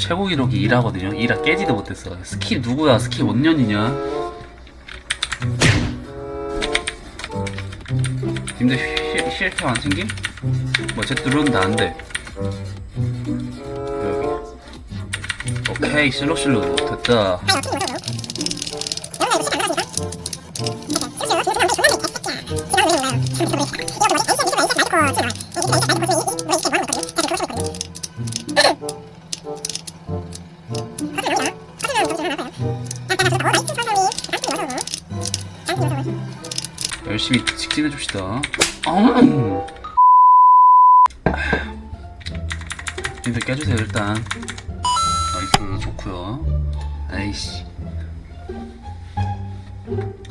최고 기록이 2라거든요. 2라 깨지도 못했어. 스킬 누구야? 스킬 뭔 년이냐? 님들 힐- 힐템 안 챙김? 뭐쟤 들어오는데 안돼. 오케이 실로실로 됐다 열심히 직진해 줍시다. 음. 님들 깨주세요 일단. 나이스 좋구요. 아이씨.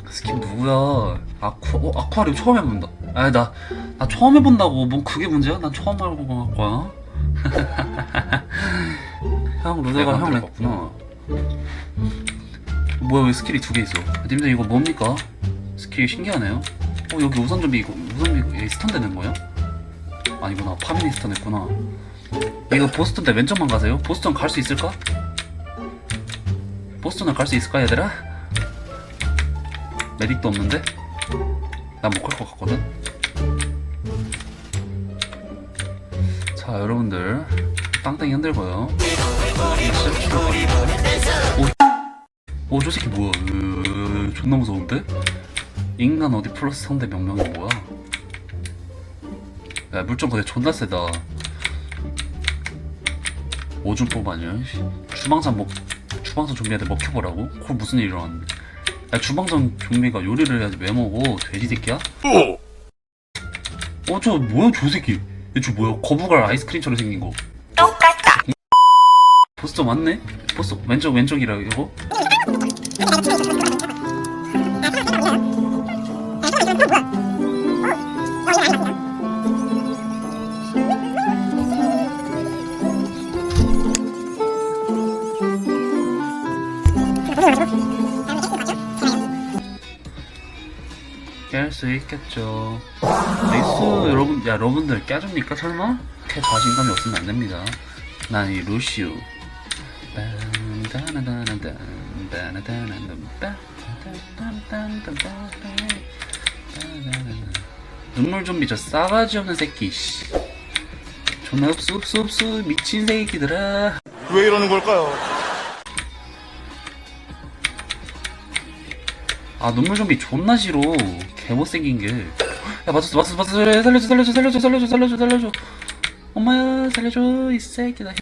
스킨 누구야? 아쿠 어 아쿠아리움 처음 해본다. 아 나 나 처음 해본다고. 뭐 그게 문제야? 난 처음 해본 거야. 형 루더가 형 냈구나. 뭐야 왜 스킬이 두 개 있어? 님들 이거 뭡니까 스킬 신기하네요 어 여기 우선 좀비 이거 우선 좀비 스턴 되는 거예요? 아니구나 파미니 스턴 했구나 이거 보스턴 때 왼쪽만 가세요? 보스턴 갈 수 있을까? 보스턴을 갈수 있을까 얘들아? 메딕도 없는데? 난 못 갈 것 같거든? 자 여러분들 땅땅이 흔들고요 오, 오, 저 새끼 뭐야? 으, 존나 무서운데? 인간 어디 플러스 상대 명령이 뭐야? 야, 물좀 근데 존나 세다. 오줌법 아니야? 씨. 주방장 먹, 주방장 좀비한테 먹혀보라고? 그걸 무슨 일이 일어났는데? 야, 주방장 좀비가 요리를 해야지 왜 먹어? 돼지 새끼야? 어, 저 뭐야, 저 새끼? 얘저 뭐야? 거북알 아이스크림처럼 생긴 거. 똑같다. 보스 맞네? 보스 왼쪽 왼쪽이라 이거? 수 있겠죠. 레이스 여러분 야 여러분들 깨줍니까 설마? 캐 자신감이 없으면 안됩니다. 난 이 루시우. 눈물 좀 미쳐 싸가지 없는 새끼 씨. 존나 흡수 흡수 흡수 미친 새끼들아. 왜 이러는 걸까요? 아 눈물 좀비 존나 싫어 개 못생긴 게야 맞았어 맞았어 맞았어 살려줘 살려줘 살려줘 살려줘 살려줘 살려줘 엄마야 살려줘 이 새끼다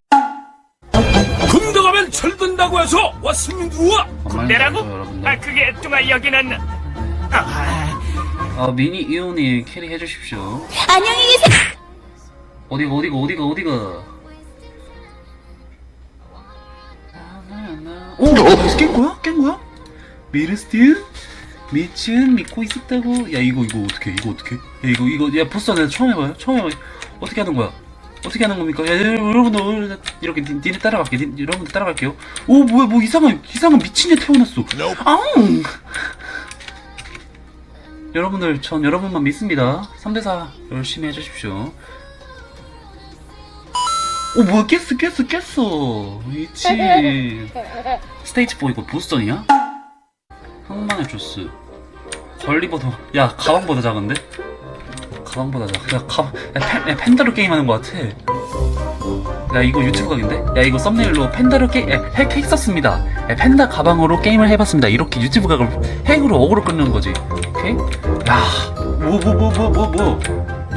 군대 가면 철든다고 해서 왔으면 누워 군대라고? 아 그게 뚱아 여기는 아, 아 미니 이온이 캐리 해주십시오 안녕히 계세요. 어디가 어디가 어디가 어디가 오! 나이스 깬 거야? 깬 거야? 미르스틸? 미친 믿고 있었다고? 야 이거 이거 어떻게 이거 어떻게 야 이거 이거 야 보스 내가 처음 해봐요 처음 해봐요. 어떻게 하는 거야? 어떻게 하는 겁니까? 야 여러분들 이렇게 니- 니네 따라갈게 니, 여러분들 따라갈게요. 오 뭐야 뭐 이상한 이상한 미친 애 태어났어. 아웅! 여러분들 전 여러분만 믿습니다. 3대4 열심히 해주십시오. 오 뭐야 깼어 깼어 깼어. 미친. 스테이지 4 이거 보스전이야? 항만의 주스. 걸리보다 야 가방보다 작은데? 가방보다 작아. 야 가, 야, 팬, 야 팬더로 게임하는 것 같아. 야 이거 유튜브 각인데? 야 이거 썸네일로 팬더로 게임 야, 핵, 핵 썼습니다. 야, 팬더 가방으로 게임을 해봤습니다. 이렇게 유튜브 각을 핵으로 어그로 끊는 거지. 오케이? 야뭐 뭐 뭐 뭐 뭐뭐.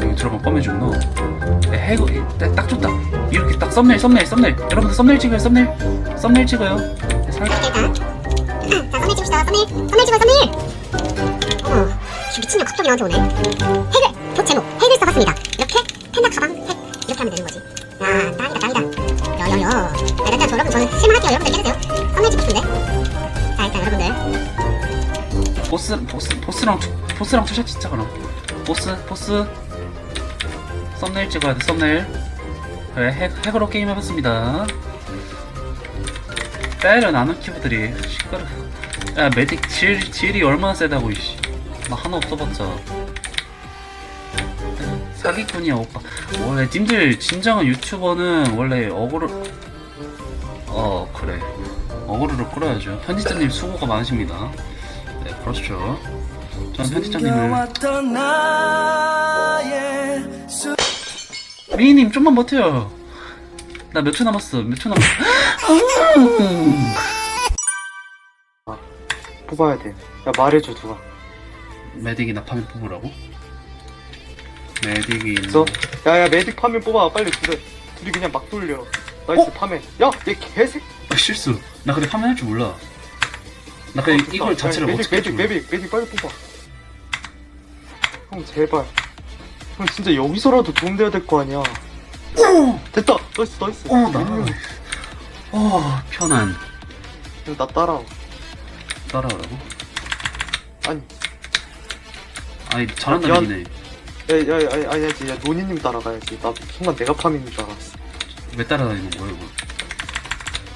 여기 들어가면 꺼매주구나. 야, 핵, 딱, 딱 좋다. 이렇게 딱 썸네일 썸네일 썸네일. 여러분들 썸네일 찍어요 썸네일? 썸네일 찍어요. 야, 살... 자, 썸네일. 썸네일. 찍어요, 썸네일. 어머, 저 미친년 갑자기 나한테 오네. 핵을, 도 제목, 핵을 써봤습니다. 이렇게, 팬다 가방, 핵. 이렇게 하면 되는 거지. 야, 짱이다, 짱이다. 여여여. 야, 일단 저 여러분, 저는 실망할게요. 여러분들 깨주세요. 썸네일 찍고 싶은데. 자, 일단 여러분들. 보스 보스 보스랑 투, 보스랑 투샷 진짜 그럼 보스 보스 썸네일 찍어야 돼 썸네일 그래 핵, 핵으로 게임 해봤습니다 때려 나는 키보들이 시끄러 야 메딕 질, 질이 얼마나 세다고 이씨. 나 하나 없어봤자. 사기꾼이야 오빠. 원래 님들 진정한 유튜버는 원래 어그로 어 그래. 어그로를 끌어야죠. 편집자님 수고가 많으십니다. 네 그렇죠 저는 편집자님을. 미니님 좀만 버텨요. 나 몇 초 남았어. 몇 초 남았어 뽑아야 돼. 야 말해줘 누가. 메딕이 나 파면 뽑으라고? 메딕이 있어? 야야 메딕 파면 뽑아 빨리 둘이 둘이 그냥 막 돌려. 나이스 어? 파면. 야얘 개새. 아, 실수 나 근데 파면 할 줄 몰라 나 그냥 이걸 자체를 메딕 어떻게 할줄 메딕 몰라 메딕 메딕 빨리 뽑아. 형 제발. 형 진짜 여기서라도 도움돼야 될 거 아니야. 됐다. 나이스 나이스. 어, 나. 어. 형, 나 따라와. 따라오라고? 아니 아니, 잘한다, 미안. 미네. 야야야 아니야지 야 노니님 따라가야지. 나 순간 내가 파밍인 줄 알았어. 왜 따라다니는 거야, 이거?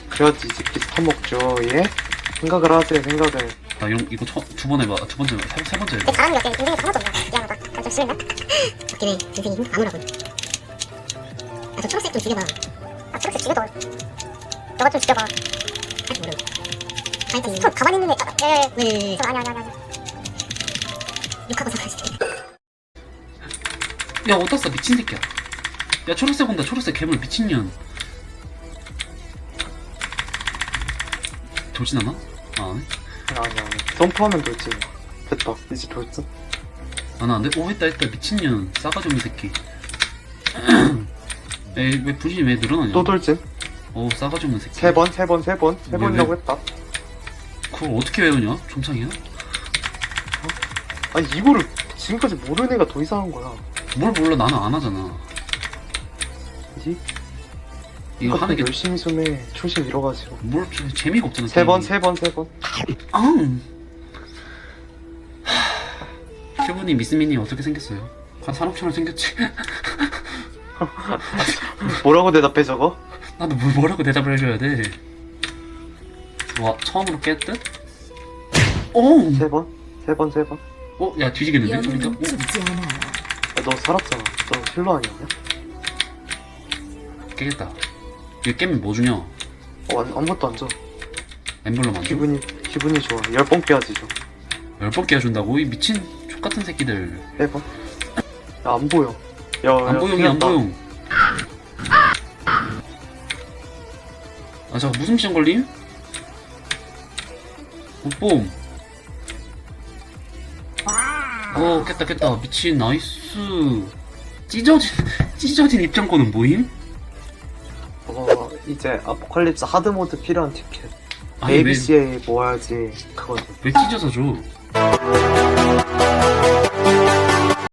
그래야지 이제 비슷한 먹죠 예? 생각을 하세요 생각을. 나 이런, 이거 처, 두번 해봐. 아, 두 번째, 세, 세 번째 해봐. 내 잘하는 게 없대. 인생에서 하나도 없나? 미안하다. 좀 심했나? 웃기네. 인생이 힘 아무라고. 아, 저 초록색 좀 죽여봐. 아, 초록색 죽여봐. 너가 좀 죽여봐. 아직 모름. 저 스톤 가만히. 아, 예, 예. 네. 저 아니, 아니, 아니, 아니. 욕하고 살아야지. 야, 써, 미친 새끼야. 야, 초록색 온다, 초록색 괴물, 미친년. 돌진 않아? 아? 아니 아니 점프하면 돌지 됐다 이제 돌지 안 하는데? 오, 했다, 했다, 미친년. 싸가지 없는 새끼. 에이, 왜 분신이 왜 늘어나냐? 또 돌지 오, 싸가지 없는 새끼. 세번세 번 세 번세 왜, 번이라고 왜? 했다 그걸 어떻게 외우냐? 좀창이야? 아니 이거를 지금까지 모르는 애가 더 이상한 거야 뭘 몰라, 나는 안 하잖아. 그지? 이거 하는 게 열심히 좀해 초심 잃어가지고 뭘 좀 재미가 없잖아. 세 번. 세 번 세 번 앙. 큐브님 미스미님 어떻게 생겼어요? 한 산업처럼 생겼지. 뭐라고 대답해 저거? 나도 뭘 뭐라고 대답을 해줘야 돼. 와 처음으로 깼듯? 오. 세 번? 세 번 세 번 어, 야 뒤지겠는데? 그러니까. 어? 죽지 않아. 너 살았잖아 너 힐러 아니었냐? 깨겠다. 이거 깨면 뭐 주냐? 어 아니, 아무것도 안 줘 엠블럼 안 줘? 기분이 기분이 좋아 열 번 깨야지 좀 열번 깨준다고? 이 미친 족같은 새끼들. 세 번 야 안 보여 야, 야안 보용이 큰일 안 났다. 보용. 아 잠깐 무슨 미션 걸림? Bom. 어 깼다 깼다 미친 나이스. 찢어진 찢어진 입장권은 뭐임? 어 이제 아포칼립스 하드모드 필요한 티켓 아니 ABC에 모아야지 그거지 왜 찢어서 줘?